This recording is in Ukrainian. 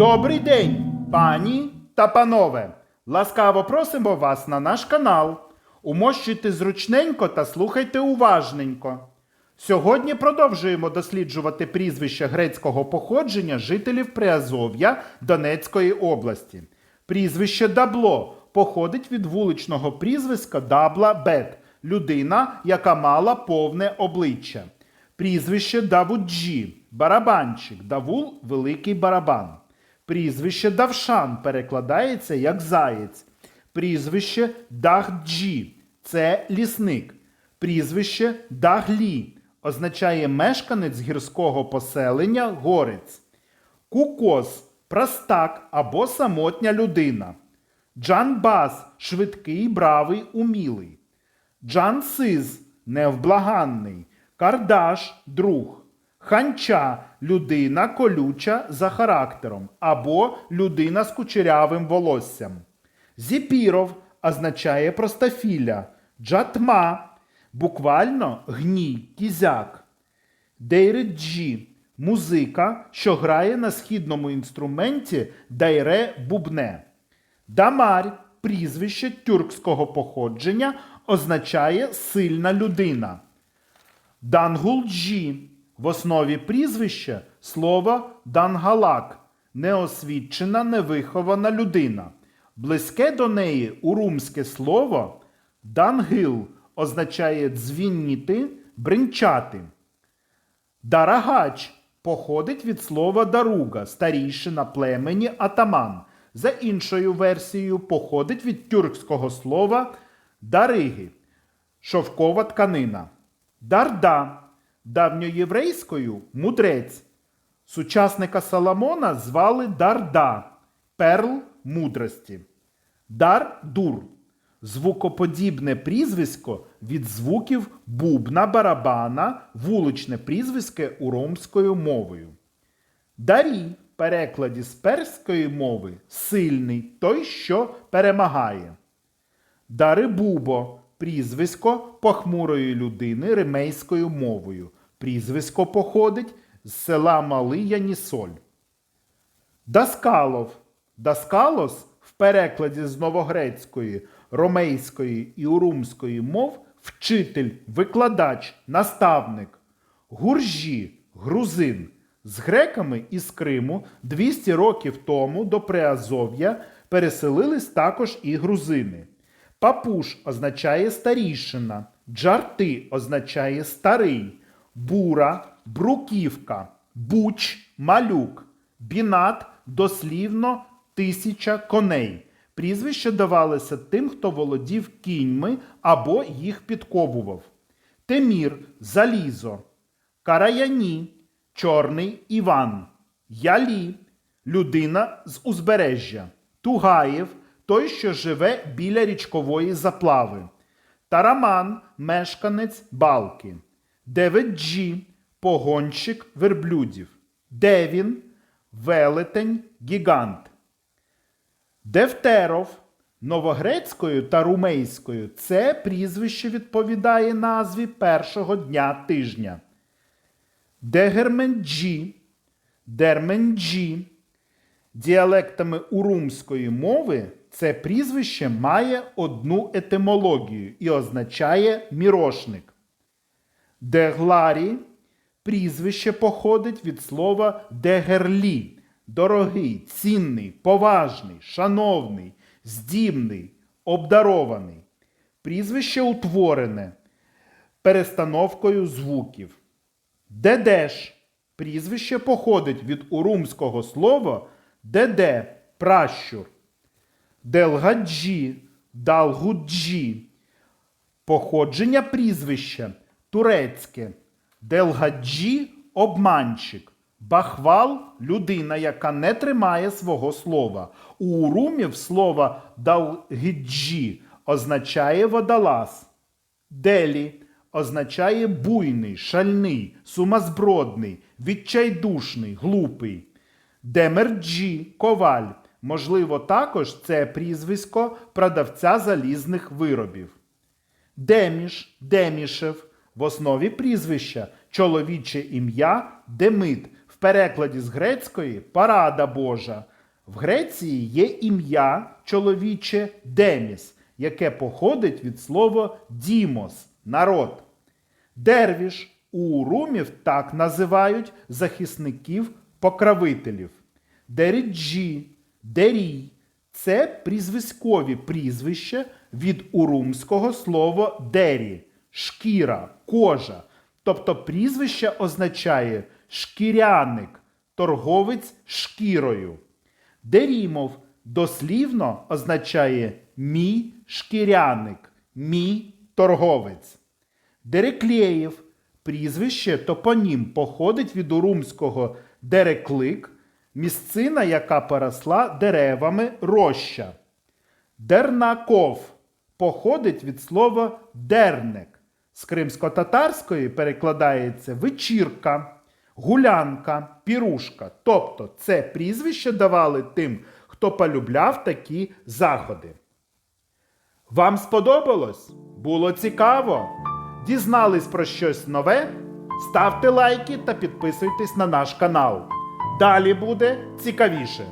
Добрий день, пані та панове! Ласкаво просимо вас на наш канал. Умощуйте зручненько та слухайте уважненько. Сьогодні продовжуємо досліджувати прізвища грецького походження жителів Приазов'я Донецької області. Прізвище Дабло походить від вуличного прізвиська Дабла Бет, людина, яка мала повне обличчя. Прізвище Давуджі, барабанчик, Давул великий барабан. Прізвище Давшан перекладається як заєць. Прізвище Дахджі це лісник. Прізвище Дахлі означає мешканець гірського поселення Горець. Кукос простак або самотня людина. Джанбас швидкий, бравий, умілий. Джансиз невблаганний. Кардаш друг. Ханча людина колюча за характером або людина з кучерявим волоссям. Зіпіров означає простофіля. Джатма буквально гній, кізяк. Дейреджі музика, що грає на східному інструменті дайре бубне. Дамар прізвище тюркського походження означає сильна людина. Дангулджі в основі прізвища слово дангалак неосвідчена, невихована людина. Близьке до неї урумське слово дангил означає дзвінніти, бринчати. Дарагач походить від слова даруга, старійшина племені атаман. За іншою версією, походить від тюркського слова дариги, шовкова тканина. Дарда давньоєврейською мудрець. Сучасника Соломона звали Дарда, перл мудрості. Дар-дур звукоподібне прізвисько від звуків бубна барабана, вуличне прізвисько уромською мовою. Дарі перекладі з перської мови сильний той, що перемагає. Дарибубо прізвисько похмурої людини ремейською мовою. Прізвисько походить з села Малий Янісоль. Даскалов. Даскалос в перекладі з новогрецької, ромейської і урумської мов вчитель, викладач, наставник. Гуржі грузин. З греками із Криму 200 років тому до Приазов'я переселились також і грузини. Папуш означає старішина, джарти означає старий, бура, бруківка, буч, малюк, бінат дослівно тисяча коней. Прізвища давалися тим, хто володів кіньми або їх підковував. Темір залізо, Караяні, Чорний Іван, Ялі, людина з узбережжя, Тугаєв, той, що живе біля річкової заплави, Тараман, мешканець балки, Деведжі, погонщик верблюдів, Девін, велетень, гігант. Девтеров новогрецькою та румейською це прізвище відповідає назві першого дня тижня. Дегерменджі, Дерменджі. Діалектами урумської мови це прізвище має одну етимологію і означає мірошник. Дегларі прізвище походить від слова дегерлі дорогий, цінний, поважний, шановний, здібний, обдарований. Прізвище утворене перестановкою звуків. Дедеш прізвище походить від урумського слова деде пращур. Делгаджі, Далгуджі. Походження прізвища турецьке. Делгаджі обманщик. Бахвал людина, яка не тримає свого слова. У урумів слово далгіджі означає водолаз. Делі означає буйний, шальний, сумазбродний, відчайдушний, глупий. Демерджі коваль. Можливо, також це прізвисько продавця залізних виробів. Деміш, Демішев в основі прізвища чоловіче ім'я Демит в перекладі з грецької парада Божа, В Греції є ім'я чоловіче Деміс, яке походить від слова дімос народ. Дервіш у румів так називають захисників покровителів. Деріджі, Дерій це прізвиськові прізвища від урумського слова дері, шкіра, кожа. Тобто прізвище означає шкіряник, торговець шкірою. Дерімов дослівно означає мій шкіряник, мій торговець. Дереклеєв прізвище топонім походить від урумського дереклик, місцина, яка поросла деревами роща. Дернаков походить від слова дерник. З кримсько-татарської перекладається вечірка, гулянка, пірушка. Тобто це прізвище давали тим, хто полюбляв такі заходи. Вам сподобалось? Було цікаво? Дізнались про щось нове? Ставте лайки та підписуйтесь на наш канал. Далі буде цікавіше.